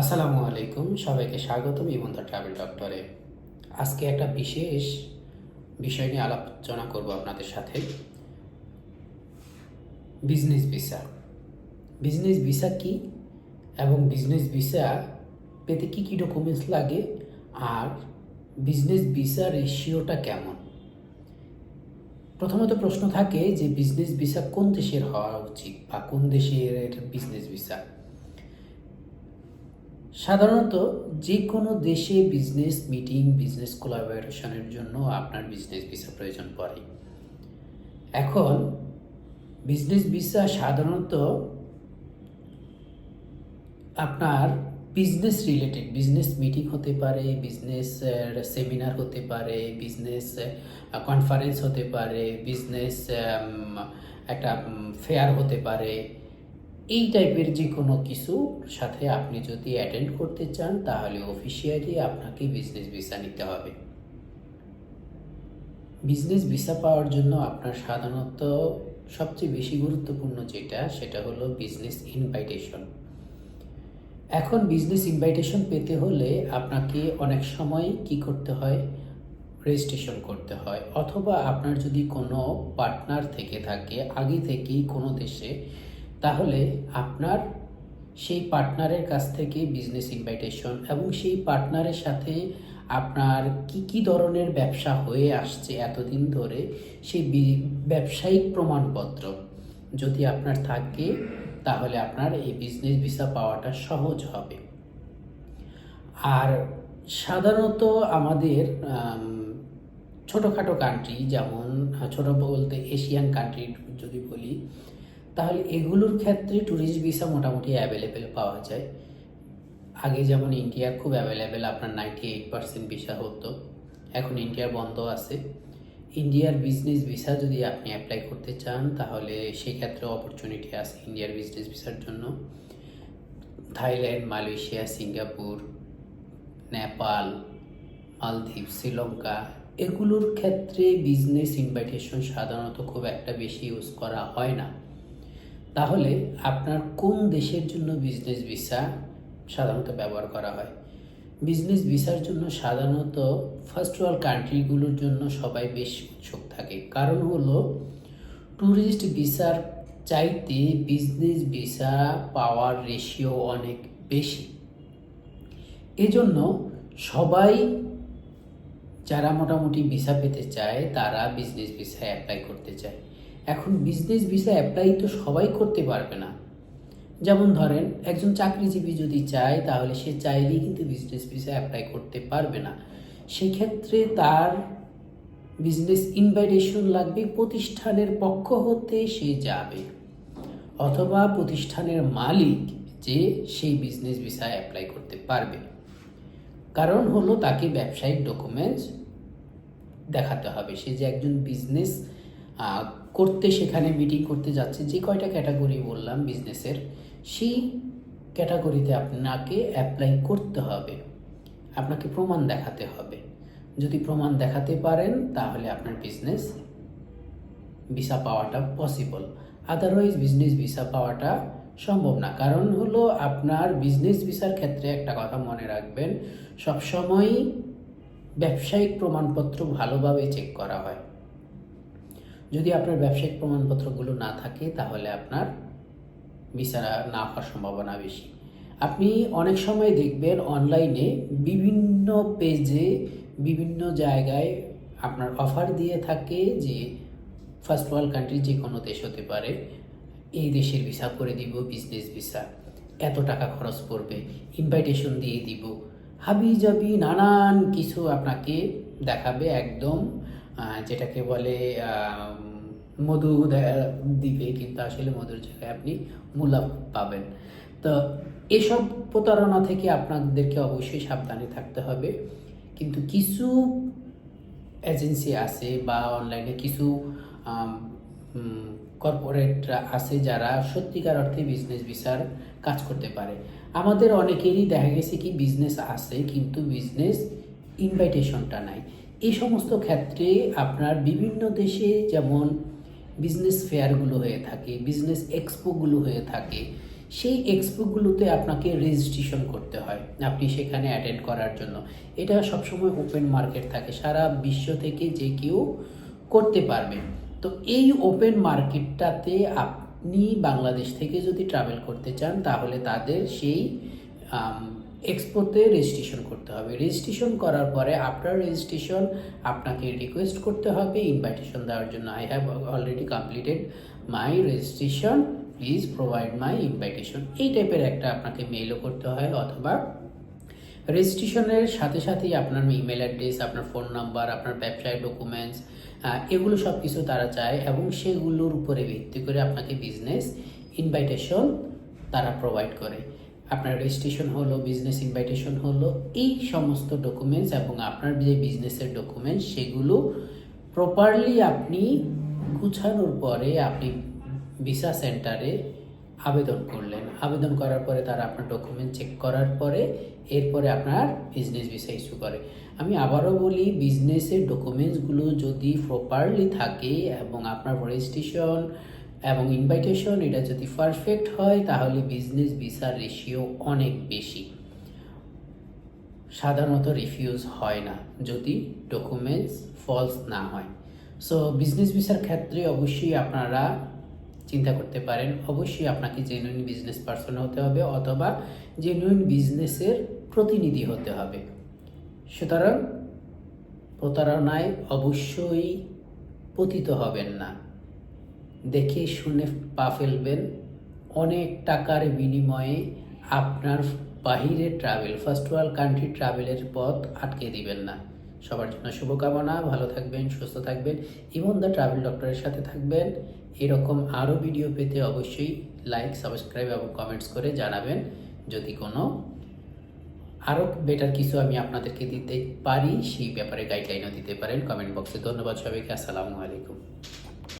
আসসালামু আলাইকুম, সবাইকে স্বাগতম ইমন্ত ট্রাভেল ডক্টরে। আজকে একটা বিশেষ বিষয় নিয়ে আলোচনা করব আপনাদের সাথে। Business visa. বিজনেস ভিসা কি এবং বিজনেস ভিসা পেতে কি কি ডকুমেন্টস লাগে আর বিজনেস ভিসা রেশিওটা কেমন? প্রথমত প্রশ্ন থাকে যে বিজনেস ভিসা কোন দেশের হওয়া উচিত বা কোন দেশের বিজনেস ভিসা? সাধারণত যে কোনো দেশে বিজনেস মিটিং বিজনেস কোলাবোরেশনের জন্য আপনার বিজনেস ভিসা প্রয়োজন পড়ে। এখন বিজনেস ভিসা সাধারণত আপনার বিজনেস রিলেটেড বিজনেস মিটিং হতে পারে বিজনেস সেমিনার হতে পারে বিজনেস কনফারেন্স হতে পারে বিজনেস একটা ফেয়ার হতে পারে। এই টাইপের যে কোনো কিছু সাথে আপনি যদি অ্যাটেন্ড করতে চান, তাহলে অফিসিয়ালি আপনাকে বিজনেস ভিসা নিতে হবে। বিজনেস ভিসা পাওয়ার জন্য আপনার সাধারণত সবচেয়ে বেশি গুরুত্বপূর্ণ যেটা, সেটা হলো বিজনেস ইনভাইটেশন এখন বিজনেস ইনভাইটেশন পেতে হলে আপনাকে অনেক সময় কি করতে হয়? রেজিস্ট্রেশন করতে হয়। অথবা আপনার যদি কোনো পার্টনার থেকে থাকে, আগে থেকেই কোনো দেশে তাহলে আপনার সেই পার্টনারের কাছ থেকে বিজনেস ইনভাইটেশন এবং সেই পার্টনারের সাথে আপনার কি কি ধরনের ব্যবসা হয়ে আসছে এতদিন ধরে সেই ব্যবসায়িক প্রমাণপত্র যদি আপনার থাকে, তাহলে আপনার এই বিজনেস ভিসা পাওয়াটা সহজ হবে। আর সাধারণত আমাদের ছোটোখাটো কান্ট্রি যেমন, ছোটো বলতে এশিয়ান কান্ট্রি যদি বলি তাহলে এগুলোর ক্ষেত্রে ট্যুরিস্ট ভিসা মোটামুটি অ্যাভেলেবেল পাওয়া যায়। আগে যেমন ইন্ডিয়ার খুব অ্যাভেলেবেল আপনার নাইনটি এইট পার্সেন্ট ভিসা হতো। এখন ইন্ডিয়ার বন্ধ আছে। ইন্ডিয়ার বিজনেস ভিসা যদি আপনি অ্যাপ্লাই করতে চান, তাহলে সেক্ষেত্রে অপরচুনিটি আছে ইন্ডিয়ার বিজনেস ভিসার জন্য। Thailand, Malaysia, Singapore, Nepal, Maldives, Sri Lanka, এগুলোর ক্ষেত্রে বিজনেস ইনভাইটেশন সাধারণত খুব একটা বেশি ইউজ করা হয় না। তাহলে আপনার কোন দেশের জন্য বিজনেস ভিসা সাধারণত ব্যবহার করা হয়? বিজনেস ভিসার জন্য সাধারণত ফার্স্ট ওয়ার্ল্ড কান্ট্রিগুলোর জন্য সবাই বেশ উৎসুক থাকে। কারণ হলো ট্যুরিস্ট ভিসার চাইতে বিজনেস ভিসা পাওয়ার রেশিও অনেক বেশি। এজন্য সবাই, যারা মোটামুটি ভিসা পেতে চায়, তারা বিজনেস ভিসা অ্যাপ্লাই করতে চায়। এখন বিজনেস ভিসা অ্যাপ্লাই তো সবাই করতে পারবে না। যেমন ধরেন, একজন চাকরিজীবী যদি চায়, তাহলে সে চাইলেই কিন্তু বিজনেস ভিসা অ্যাপ্লাই করতে পারবে না। সেক্ষেত্রে তার বিজনেস ইনভাইটেশন লাগবে প্রতিষ্ঠানের পক্ষ হতে সে যাবে। অথবা প্রতিষ্ঠানের মালিক যে সেই বিজনেস ভিসা অ্যাপ্লাই করতে পারবে। কারণ হলো তাকে ব্যবসায়িক ডকুমেন্টস দেখাতে হবে। সে যে একজন বিজনেস করতে, সেখানে মিটিং করতে যাচ্ছে, যে কয়টা ক্যাটাগরি বললাম বিজনেসের সেই ক্যাটাগরিতে আপনাকে অ্যাপ্লাই করতে হবে। আপনাকে প্রমাণ দেখাতে হবে। যদি প্রমাণ দেখাতে পারেন, তাহলে আপনার বিজনেস ভিসা পাওয়াটা পসিবল আদারওয়াইজ বিজনেস ভিসা পাওয়াটা সম্ভব না। কারণ হলো, আপনার বিজনেস ভিসার ক্ষেত্রে একটা কথা মনে রাখবেন, সবসময়ই ব্যবসায়িক প্রমাণপত্র ভালোভাবে চেক করা হয়। যদি আপনার ব্যবসায়িক প্রমাণপত্রগুলো না থাকে, তাহলে আপনার ভিসা না হওয়ার সম্ভাবনা বেশি। আপনি অনেক সময় দেখবেন অনলাইনে বিভিন্ন পেজে বিভিন্ন জায়গায় আপনার অফার দিয়ে থাকে যে, ফার্স্ট ওয়ার্ল্ড কান্ট্রি যে কোনো দেশ হতে পারে, এই দেশের ভিসা করে দিব, বিজনেস ভিসা। এত টাকা খরচ পড়বে ইনভাইটেশন দিয়ে দিব। হাবি জাবি নানান কিছু আপনাকে দেখাবে একদম যেটাকে বলে মধু দিবে কিন্তু আসলে মধুর জায়গায় আপনি মূলা পাবেন। তো এসব প্রতারণা থেকে আপনাদেরকে অবশ্যই সাবধানে থাকতে হবে। কিন্তু কিছু এজেন্সি আছে বা অনলাইনে কিছু কর্পোরেট আছে যারা সত্যিকার অর্থে বিজনেস ভিসার কাজ করতে পারে। আমাদের অনেকেরই দেখা গেছে কি বিজনেস আছে কিন্তু বিজনেস ইনভাইটেশনটা নাই। এই সমস্ত ক্ষেত্রে আপনার বিভিন্ন দেশে যেমন বিজনেস ফেয়ারগুলো হয়ে থাকে বিজনেস এক্সপোগুলো হয়ে থাকে, সেই এক্সপোগুলোতে আপনাকে রেজিস্ট্রেশন করতে হয়, আপনি সেখানে অ্যাটেন্ড করার জন্য। এটা সবসময় ওপেন মার্কেট থাকে, সারা বিশ্ব থেকে যে কেউ করতে পারবে। তো এই ওপেন মার্কেটটাতে আপনি বাংলাদেশ থেকে যদি ট্রাভেল করতে চান, তাহলে তাদের সেই এক্সপোতে রেজিস্ট্রেশন করতে হবে। রেজিস্ট্রেশন করার পরে আফটার রেজিস্ট্রেশন আপনাকে রিকোয়েস্ট করতে হবে ইনভাইটেশন দেওয়ার জন্য। I have already completed my registration please provide my invitation এই টাইপের একটা আপনাকে মেইলও করতে হয় অথবা রেজিস্ট্রেশনের সাথে সাথেই আপনার ইমেল অ্যাড্রেস আপনার ফোন নাম্বার আপনার ব্যবসায় ডকুমেন্টস এগুলো সব কিছু তারা চায় এবং সেগুলোর উপরে ভিত্তি করে আপনাকে বিজনেস ইনভাইটেশন তারা প্রোভাইড করে। আপনার রেজিস্ট্রেশন হলো বিজনেস ইনভাইটেশন হলো, এই সমস্ত ডকুমেন্টস এবং আপনার যে বিজনেসের ডকুমেন্টস সেগুলো প্রপারলি আপনি গুছানোর পরে আপনি ভিসা সেন্টারে আবেদন করলেন। আবেদন করার পরে তারা আপনার ডকুমেন্ট চেক করার পরে এরপরে আপনার বিজনেস ভিসা ইস্যু করে। আমি আবারও বলি বিজনেসের ডকুমেন্টসগুলো যদি প্রপারলি থাকে এবং আপনার রেজিস্ট্রেশন এবং ইনভাইটেশন এটা যদি পারফেক্ট হয়, তাহলে বিজনেস ভিসার রেশিও অনেক বেশি। সাধারণত রিফিউজ হয় না, যদি ডকুমেন্টস ফলস না হয়। সো বিজনেস ভিসার ক্ষেত্রে অবশ্যই আপনারা চিন্তা করতে পারেন, অবশ্যই আপনাকে জেনুইন বিজনেস পার্সন হতে হবে অথবা জেনুইন বিজনেসের প্রতিনিধি হতে হবে। সুতরাং প্রতারণায় অবশ্যই পতিত হবেন না। দেখে শুনে পা ফেলবেন, অনেক টাকার বিনিময়ে আপনার বাহিরে ট্রাভেল ফার্স্ট ওয়ার্ল্ড কান্ট্রি ট্রাভেলের পথ আটকে দিবেন না। সবার জন্য শুভকামনা, ভালো থাকবেন, সুস্থ থাকবেন ইমন দ্য ট্রাভেল ডক্টরের সাথে থাকবেন। এরকম আরও ভিডিও পেতে অবশ্যই লাইক সাবস্ক্রাইব এবং কমেন্টস করে জানাবেন। যদি কোনো আরও বেটার কিছু আমি আপনাদেরকে দিতে পারি, সেই ব্যাপারে গাইডলাইনও দিতে পারেন। কমেন্ট বক্সে ধন্যবাদ সবাইকে, আসসালামু আলাইকুম।